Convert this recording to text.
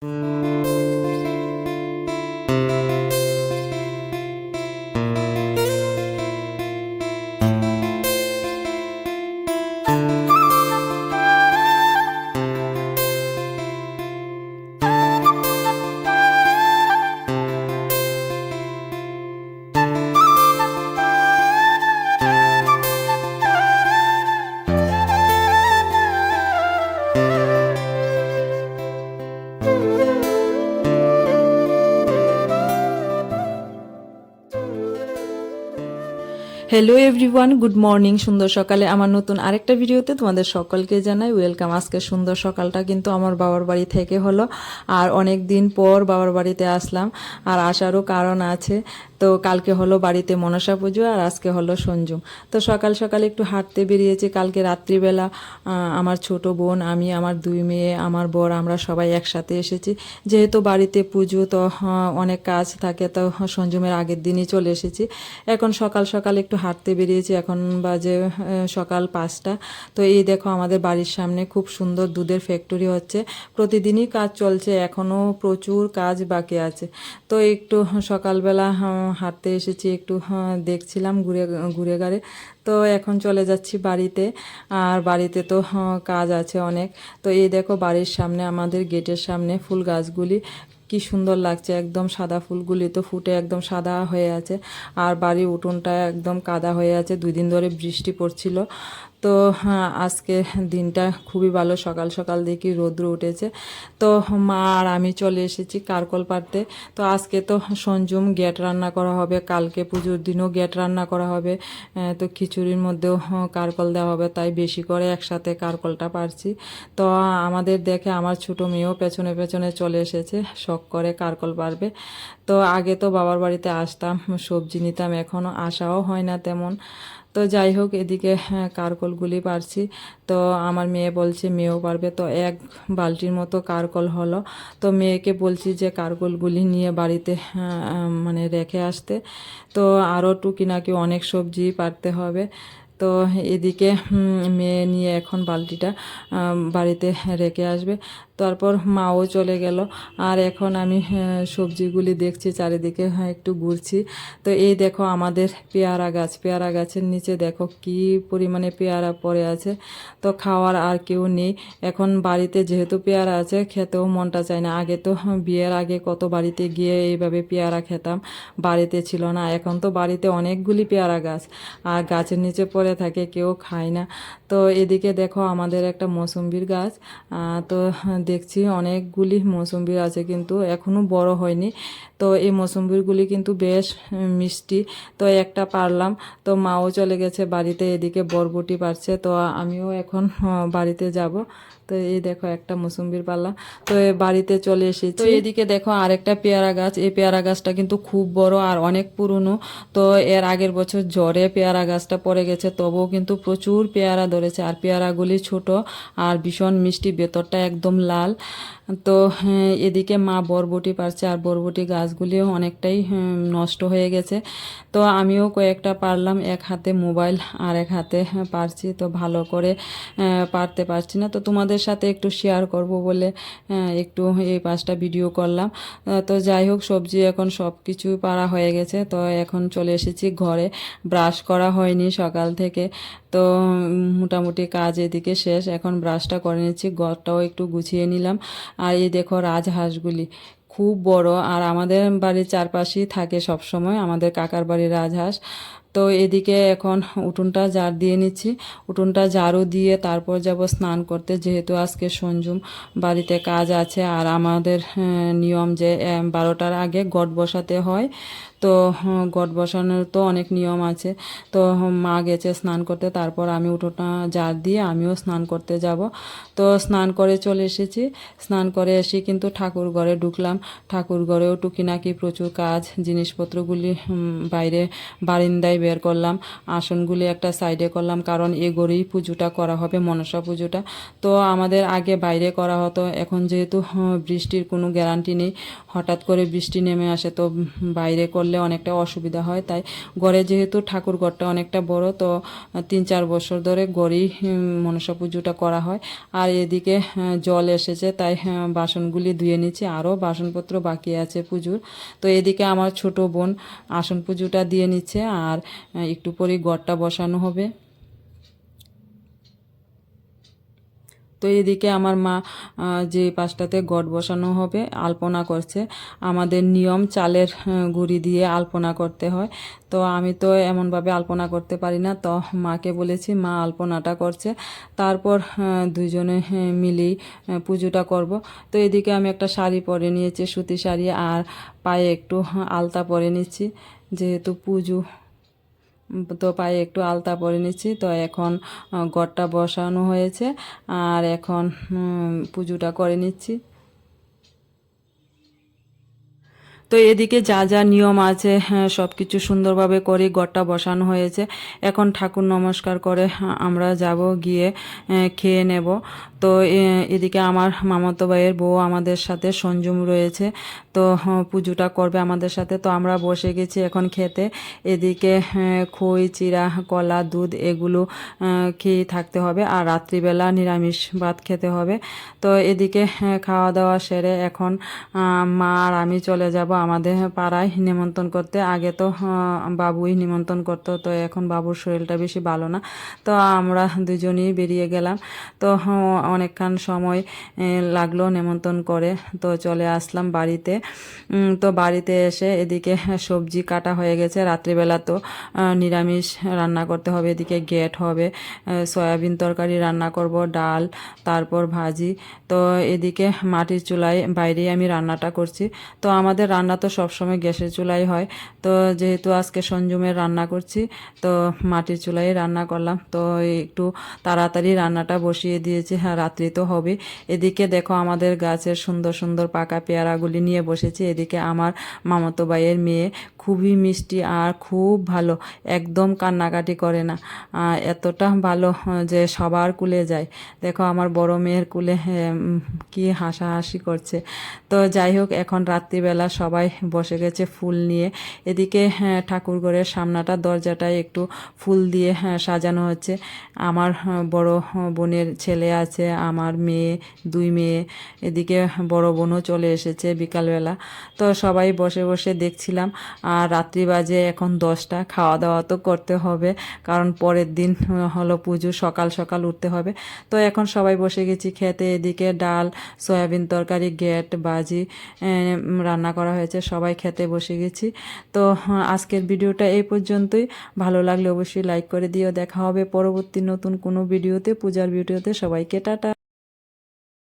Música hello everyone good morning সুন্দর সকালে। আমার নতুন আরেকটা ভিডিওতে তোমাদের সকলকে জানাই ওয়েলকাম আজকে সুন্দর সকালটা কিন্তু আমার বাবার বাড়ি থেকে হলো। আর অনেক দিন পর বাবার বাড়িতে আসলাম। আর আসারও কারণ আছে। তো কালকে হলো বাড়িতে মনসা পুজো আর আজকে হলো সঞ্জুম তো সকাল সকাল একটু হাঁটতে বেরিয়েছি। কালকে রাত্রিবেলা আমার ছোট বোন, আমি, আমার দুই মেয়ে, আমার বর, আমরা সবাই একসাথে এসেছি। যেহেতু বাড়িতে পুজো, তো অনেক কাজ থাকে, তো সঞ্জুমের আগের দিনই চলে এসেছি। এখন সকাল সকাল একটু হাঁটতে বেরিয়েছি, এখন বাজে সকাল পাঁচটা। তো এই দেখো আমাদের বাড়ির সামনে খুব সুন্দর দুধের ফ্যাক্টরি হচ্ছে। প্রতিদিনই কাজ চলছে এখনও প্রচুর কাজ বাকি আছে। তো একটু সকালবেলা হাঁটতে এসেছি, একটু দেখছিলাম ঘুরে ঘুরে গাড়ে তো এখন চলে যাচ্ছি বাড়িতে। আর বাড়িতে তো কাজ আছে অনেক। তো এই দেখো বাড়ির সামনে, আমাদের গেটের সামনে ফুল গাছগুলি কি সুন্দর লাগছে। একদম সাদা ফুলগুলি তো ফুটে একদম সাদা হয়ে আছে। আর বাড়ির উঠোনটা একদম কাদা হয়ে আছে। দুই দিন ধরে বৃষ্টি পড়ছিল। তো হ্যাঁ, আজকে দিনটা খুবই ভালো। সকাল সকাল দেখি রৌদ্র উঠেছে। তো মা আর আমি চলে এসেছি কারকল পাড়তে। তো আজকে তো সঞ্জুম গ্যাট রান্না করা হবে। কালকে পুজোর দিনও গ্যাট রান্না করা হবে। তো খিচুড়ির মধ্যেও কারকল দেওয়া হবে। তাই বেশি করে একসাথে কারকলটা পারছি। তো আমাদের দেখে আমার ছোট মেয়েও পেছনে পেছনে চলে এসেছে। শখ করে কারকল পারবে। তো আগে তো বাবার বাড়িতে আসতাম সবজি নিতাম। এখনও আসাও হয় না তেমন। তো যাই হোক এদিকে হ্যাঁ, কারকলগুলি পারছি। তো আমার মেয়ে বলছে মেয়েও পারবে। তো এক বালতির মতো কারকল হলো। তো মেয়েকে বলছি যে কারকলগুলি নিয়ে বাড়িতে হ্যাঁ, মানে রেখে আসতে। তো আরও টুকিনাকি অনেক সবজি পারতে হবে। তো এদিকে মেয়ে নিয়ে এখন বালতিটা বাড়িতে রেখে আসবে। তারপর মাও চলে গেল। আর এখন আমি সবজিগুলি দেখছি চারিদিকে হ্যাঁ, একটু ঘুরছি। তো এই দেখো আমাদের পেয়ারা গাছ। পেয়ারা গাছের নিচে দেখো কি পরিমাণে পেয়ারা পড়ে আছে। তো খাওয়ার আর কেউ নেই। এখন বাড়িতে যেহেতু পেয়ারা আছে খেতেও মনটা চায় না। আগে তো বিয়ের আগে কত বাড়িতে গিয়ে এইভাবে পেয়ারা খেতাম। বাড়িতে ছিল না। এখন তো বাড়িতে অনেকগুলি পেয়ারা গাছ। আর গাছের নিচে পড়ে থাকে কেউ খায় না। তো এদিকে দেখো আমাদের একটা মৌসুম্বির গাছ। তো দেখছি অনেকগুলি মৌসুম্বি আছে কিন্তু এখনও বড় হয়নি। তো এই মৌসুম্বিরগুলি কিন্তু বেশ মিষ্টি। তো একটা পারলাম, তো মাও চলে গেছে বাড়িতে, এদিকে বরবটি পারছে। তো আমিও এখন বাড়িতে যাব। তো এই দেখো একটা মুসুম্বির পাল্লা। তো বাড়িতে চলে এসেছি। তো এদিকে দেখো আরেকটা পেয়ারা গাছ। এই পেয়ারা গাছটা কিন্তু খুব বড় আর অনেক পুরনো। তো এর আগের বছর জ্বরে পেয়ারা গাছটা পড়ে গেছে। তবুও কিন্তু প্রচুর পেয়ারা ধরেছে। আর পেয়ারাগুলি ছোট আর ভীষণ মিষ্টি। ভেতরটা একদম লাল। তো হ্যাঁ, এদিকে মা বরবটি পারছে আর বরবটি গাছগুলিও অনেকটাই হ্যাঁ, নষ্ট হয়ে গেছে। তো আমিও কয়েকটা পারলাম। এক হাতে মোবাইল আর এক হাতে হ্যাঁ, পারছি। তো ভালো করে পারতে পারছি না। তো তোমাদের সাথে একটু শেয়ার করব বলে একটু এই পাঁচটা ভিডিও করলাম। তো যাই হোক, সবজি এখন সব কিছু পারা হয়ে গেছে। তো এখন চলে এসেছি ঘরে। ব্রাশ করা হয়নি সকাল থেকে। তো মোটামুটি কাজ এদিকে শেষ। এখন ব্রাশটা করে নিচ্ছি। ঘরটাও একটু গুছিয়ে নিলাম। আর এই দেখো রাজহাঁসগুলি। খুব বড়। আর আমাদের বাড়ির চারপাশেই থাকে সব সময় আমাদের কাকার বাড়ির রাজহাঁস। তো এদিকে এখন উঠোনটা জার দিয়ে নিচ্ছি। উঠোনটা ঝাড়ু দিয়ে তারপর যাব স্নান করতে, যেহেতু আজকে সঞ্জুম বাড়িতে কাজ আছে আর আমাদের নিয়ম যে বারোটার আগে গট বসাতে হয়। তো গট বসানোর তো অনেক নিয়ম আছে। তো মা গেছে স্নান করতে, তারপর আমি উঠোনটা জার দিয়ে আমিও স্নান করতে যাব। তো, স্নান করে চলে এসেছি। স্নান করে এসে কিন্তু ঠাকুর ঘরে ঢুকলাম। ঠাকুর ঘরেও টুকিনাকি প্রচুর কাজ, জিনিসপত্রগুলি বাইরে বারিন্দায় বের করলাম আসনগুলি একটা সাইডে করলাম কারণ এ গড়েই পুজোটা করা হবে মনসা পুজোটা। তো আমাদের আগে বাইরে করা হতো এখন যেহেতু বৃষ্টির কোনো গ্যারান্টি নেই হঠাৎ করে বৃষ্টি নেমে আসে তো বাইরে করলে অনেকটা অসুবিধা হয়। তাই ঘরে যেহেতু ঠাকুর ঘরটা অনেকটা বড় তো তিন চার বছর ধরে গড়েই মনসা পুজোটা করা হয়। আর এদিকে জল এসেছে তাই আহ, বাসনগুলি ধুয়ে নিচ্ছি আরও বাসনপত্র বাকি আছে পুজোর। তো এদিকে আমার ছোট বোন আসন পুজোটা দিয়ে নিচ্ছে আর একটু পরে গড়টা বসানো হবে। তো এদিকে আমার মা যে পাশটাতে গড় বসানো হবে, আলপনা করছে। আমাদের নিয়ম, চালের গুড়ি দিয়ে আলপনা করতে হয়। তো আমি তো এমনভাবে আলপনা করতে পারি না। তো মাকে বলেছি, মা, আলপনাটা করছে। তারপর দুজনে মিলেই পুজোটা করব। তো এদিকে আমি একটা শাড়ি পরে নিয়েছি, সুতি শাড়ি, আর পায়ে একটু, আলতা পরে নিচ্ছি। যেহেতু পুজো তো পায়ে একটু আলতা পরে নিচ্ছি। তো এখন ঘরটা বসানো হয়েছে। আর এখন পুজোটা করে নিচ্ছি। তো এদিকে যা যা নিয়ম আছে হ্যাঁ, সব কিছু সুন্দরভাবে করে গড়টা বসানো হয়েছে। এখন ঠাকুর নমস্কার করে হ্যাঁ, আমরা যাব গিয়ে খেয়ে নেব। তো এদিকে আমার মামাতো ভাইয়ের বউ আমাদের সাথে সংযম রয়েছে। তো হ্যাঁ, পুজোটা করবে আমাদের সাথে। তো আমরা বসে গেছি এখন খেতে। এদিকে খই চিরা কলা দুধ এগুলো খেয়ে থাকতে হবে। আর রাত্রিবেলা নিরামিষ ভাত খেতে হবে। তো এদিকে খাওয়া দাওয়া সেরে এখন মা আর আমি চলে যাব আমাদের পাড়ায় নিমন্ত্রণ করতে। আগে তো বাবুই নিমন্ত্রণ করতো, তো এখন বাবুর শরীরটা বেশি ভালো না। তো আমরা দুজনেই বেরিয়ে গেলাম। তো অনেকক্ষণ সময় লাগল নিমন্ত্রণ করে। তো চলে আসলাম বাড়িতে। তো বাড়িতে এসে এদিকে সবজি কাটা হয়ে গেছে রাত্রিবেলা তো। নিরামিষ রান্না করতে হবে, এদিকে গেট হবে। সয়াবিন তরকারি রান্না করব, ডাল, তারপর ভাজি। তো এদিকে মাটির চুলায় বাইরেই আমি রান্নাটা করছি। তো আমাদের রান্না তো সবসময় গ্যাসের চুলাই হয়। তো যেহেতু আজকে সঞ্জুমের রান্না করছি তো মাটির চুলায় রান্না করলাম। তো একটু তাড়াতাড়ি রান্নাটা বসিয়ে দিয়েছি। হ্যাঁ রাত্রি তো হবে এদিকে দেখো আমাদের গাছের সুন্দর সুন্দর পাকা পেয়ারাগুলি নিয়ে বসেছি। এদিকে আমার মামাতো ভাইয়ের মেয়ে খুবই মিষ্টি আর খুব ভালো একদম কান্নাকাটি করে না। এতটা ভালো যে সবার কুলে যায়। দেখো আমার বড় মেয়ের কুলে উম, কি হাসাহাসি করছে। তো যাই হোক এখন রাত্রিবেলা সবাই বসে গেছে ফুল নিয়ে। এদিকে হ্যাঁ, ঠাকুরঘরের সামনাটা দরজাটায় একটু ফুল দিয়ে হ্যাঁ, সাজানো হচ্ছে। আমার হ্যাঁ, বড় বোনের ছেলে আছে আমার মেয়ে দুই মেয়ে। এদিকে বড় বোনও চলে এসেছে বিকালবেলা। তো সবাই বসে বসে দেখছিলাম। আর রাত্রি বাজে এখন দশটা। খাওয়া দাওয়া তো করতে হবে কারণ পরের দিন হলো পুজো সকাল সকাল উঠতে হবে। তো এখন সবাই বসে গেছি খেতে। এদিকে ডাল সয়াবিন তরকারি গেট বাজি রান্না করা হয়েছে। সবাই খেতে বসে গেছি। তো আজকের ভিডিওটা এই পর্যন্তই। ভালো লাগলে অবশ্যই লাইক করে দিও। দেখা হবে পরবর্তী নতুন কোনো ভিডিওতে, পূজার ভিডিওতে। সবাইকে টাটা।